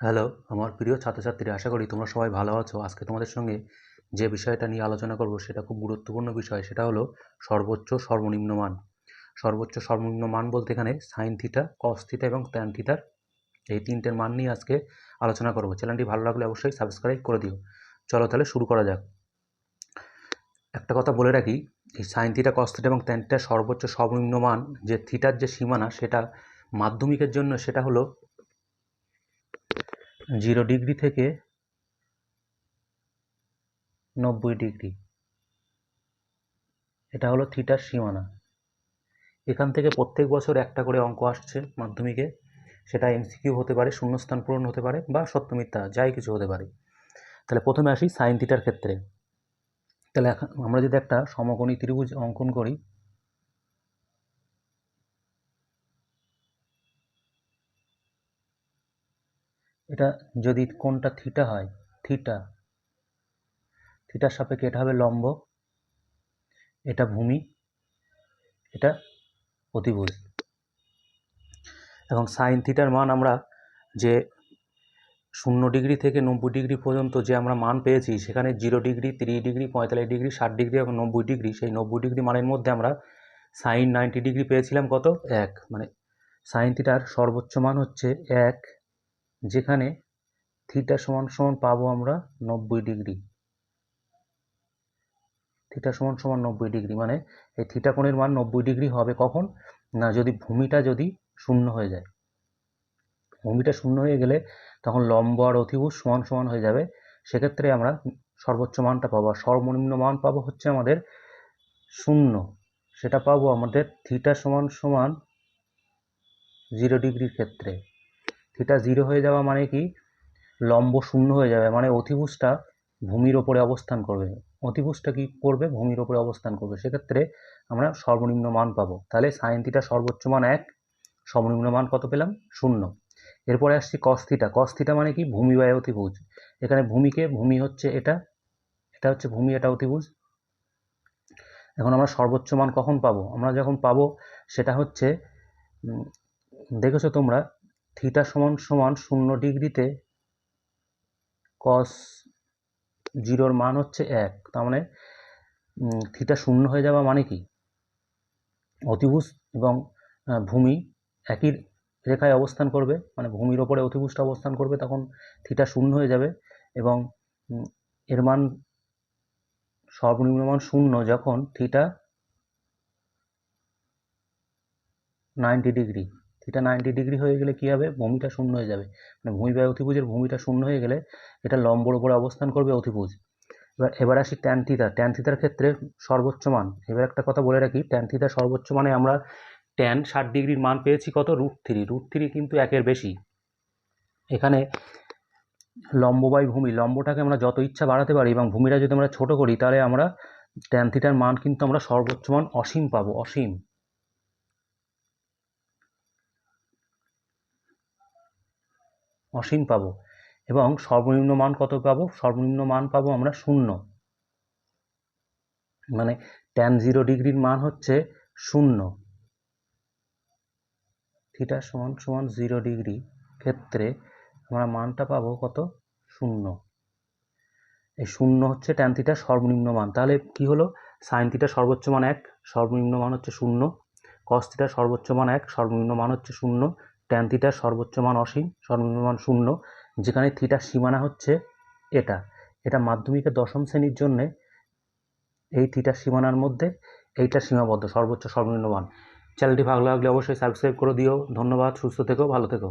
Hello, আমার প্রিয় ছাত্রছাত্রীরা, আশা করি তোমরা সবাই ভালো আছো। আজকে তোমাদের সঙ্গে যে বিষয়টা নিয়ে আলোচনা করব সেটা খুব গুরুত্বপূর্ণ বিষয়, সেটা হলো সর্বোচ্চ সর্বনিম্ন মান। সর্বোচ্চ সর্বনিম্ন মান বলতে এখানে সাইন থিটা কস থিটা এবং ট্যান থিটার এই তিনটের মান নিয়ে আজকে আলোচনা করব। চ্যানেলটি ভালো লাগলে অবশ্যই সাবস্ক্রাইব করে দিও। চলো তাহলে শুরু করা যাক। একটা কথা বলে রাখি, এই সাইন থিটা কস থিটা এবং ট্যান থিটার সর্বোচ্চ সর্বনিম্ন মান, যে থিটার যে সীমানা, সেটা মাধ্যমিকের জন্য সেটা হলো জিরো ডিগ্রি থেকে নব্বই ডিগ্রি। এটা হলো থিটার সীমানা। এখান থেকে প্রত্যেক বছর একটা করে অঙ্ক আসছে মাধ্যমিকে। সেটা এমসিকিউ হতে পারে, শূন্যস্থান পূরণ হতে পারে বা সত্য মিথ্যা যাই কিছু হতে পারে। তাহলে প্রথমে আসি সাইন থিটার ক্ষেত্রে। তাহলে আমরা যদি একটা সমকোণী ত্রিভুজ অঙ্কন করি এটা যদি কোনটা থিটা হয়, থিটা থিটার সাপেক্ষে এটা হবে লম্ব, এটা ভূমি, এটা অতিভুজ। এবং সাইন থিটার মান আমরা যে শূন্য ডিগ্রি থেকে নব্বই ডিগ্রি পর্যন্ত যে আমরা মান পেয়েছি, সেখানে জিরো ডিগ্রি, তিরিশ ডিগ্রি, পঁয়তাল্লিশ ডিগ্রি, ষাট ডিগ্রি এবং নব্বই ডিগ্রি, সেই নব্বই ডিগ্রি মানের মধ্যে আমরা সাইন নাইনটি ডিগ্রি পেয়েছিলাম কত? এক। মানে সাইন থিটার সর্বোচ্চ মান হচ্ছে এক যেখানে থিটা সমান সমান পাবো আমরা নব্বই ডিগ্রি। থিটা সমান সমান নব্বই ডিগ্রি মানে এই থিটা কোণের মান নব্বই ডিগ্রি হবে কখন? না, যদি ভূমিটা যদি শূন্য হয়ে যায়। ভূমিটা শূন্য হয়ে গেলে তখন লম্ব আর অতিভুজ সমান সমান হয়ে যাবে। সেক্ষেত্রে আমরা সর্বোচ্চ মানটা পাবো, আর সর্বনিম্ন মান পাবো হচ্ছে আমাদের শূন্য। সেটা পাবো আমাদের থিটা সমান সমান জিরো ডিগ্রির ক্ষেত্রে। থিটা জিরো হয়ে যাওয়া মানে কি? লম্ব শূন্য হয়ে যাবে মানে অতিভুজটা ভূমির ওপরে অবস্থান করবে। অতিভুজটা কি করবে? ভূমির ওপরে অবস্থান করবে। সেক্ষেত্রে আমরা সর্বনিম্ন মান পাবো। তাহলে সাইন থিটা সর্বোচ্চ মান এক সর্বনিম্ন মান কত পেলাম? শূন্য। এরপরে আসছি কস থিটা কস থিটা মানে কি? ভূমি বায় অতিভুজ। এখানে ভূমিকে, ভূমি হচ্ছে এটা এটা হচ্ছে ভূমি, এটা অতিভুজ। এখন আমরা সর্বোচ্চ মান কখন পাবো? আমরা যখন পাবো, সেটা হচ্ছে দেখেছ তোমরা থিটা সমান সমান শূন্য ডিগ্রিতে কস জিরোর মান হচ্ছে এক। তার মানে থিটা শূন্য হয়ে যাওয়া মানে কি? অতিভুজ এবং ভূমি একই রেখায় অবস্থান করবে মানে ভূমির ওপরে অতিভুজটা অবস্থান করবে, তখন থিটা শূন্য হয়ে যাবে এবং এর মান সর্বনিম্ন মান শূন্য যখন theta ninety degree theta ninety degree হয়ে গেলে কী হবে? ভূমিটা শূন্য হয়ে যাবে। মানে ভূমি বা অতিভুজের ভূমিটা শূন্য হয়ে গেলে এটা লম্বর উপরে অবস্থান করবে অতিভুজ। এবার এবার আসি ট্যান থিটা ট্যান ক্ষেত্রে সর্বোচ্চ মান, এবার একটা কথা বলে রাখি ট্যান সর্বোচ্চ মানে আমরা ট্যান ষাট ডিগ্রির মান পেয়েছি কত? রুট থ্রি রুট থ্রি কিন্তু একের বেশি। এখানে লম্ব বাই ভূমি, লম্বটাকে আমরা যত ইচ্ছা বাড়াতে পারি এবং ভূমিটা যদি আমরা ছোট করি, তাহলে আমরা ট্যান থিটার মান কিন্তু আমরা সর্বোচ্চ মান অসীম পাবো, অসীম। অসীম পাবো। এবং সর্বনিম্ন মান কত পাবো? সর্বনিম্ন মান পাবো আমরা শূন্য। মানে ট্যান জিরো ডিগ্রির মান হচ্ছে শূন্য। থিটা সমান সমান জিরো ডিগ্রি ক্ষেত্রে আমরা মানটা পাবো কত? শূন্য। এই শূন্য হচ্ছে ট্যান থিটার সর্বনিম্ন মান। তাহলে কি হলো? সাইন থিটার সর্বোচ্চ মান এক, সর্বনিম্ন মান হচ্ছে শূন্য। কস থিটার সর্বোচ্চ মান এক, সর্বনিম্ন মান হচ্ছে শূন্য। ট্যান থিটার সর্বোচ্চ মান অসীম সর্বনিম্ন মান শূন্য, যেখানে থিটার সীমানা হচ্ছে এটা। এটা মাধ্যমিকের দশম শ্রেণির জন্যে এই থিটার সীমানার মধ্যে এইটা সীমাবদ্ধ, সর্বোচ্চ সর্বনিম্ন মান। চ্যানেলটি ভালো লাগলে অবশ্যই সাবস্ক্রাইব করে দিও। ধন্যবাদ, সুস্থ থেকো, ভালো থেকো।